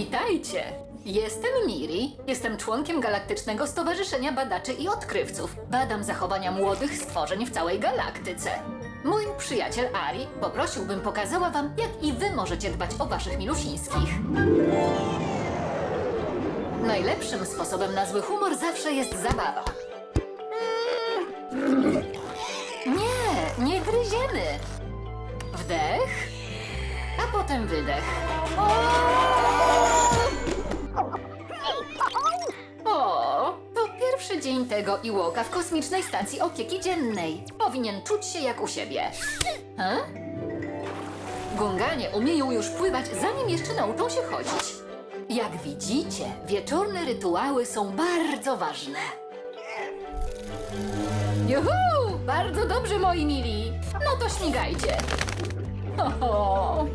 Witajcie! Jestem Miri. Jestem członkiem Galaktycznego Stowarzyszenia Badaczy i Odkrywców. Badam zachowania młodych stworzeń w całej galaktyce. Mój przyjaciel Ari poprosił, bym pokazała wam, jak i wy możecie dbać o waszych milusińskich. Najlepszym sposobem na zły humor zawsze jest zabawa. Nie, nie gryziemy. Wdech, a potem wydech. Dzień tego Iłoka w kosmicznej stacji opieki dziennej. Powinien czuć się jak u siebie. Gunganie umieją już pływać, zanim jeszcze nauczą się chodzić. Jak widzicie, wieczorne rytuały są bardzo ważne. Juhu! Bardzo dobrze, moi mili. No to śmigajcie. Ho, ho.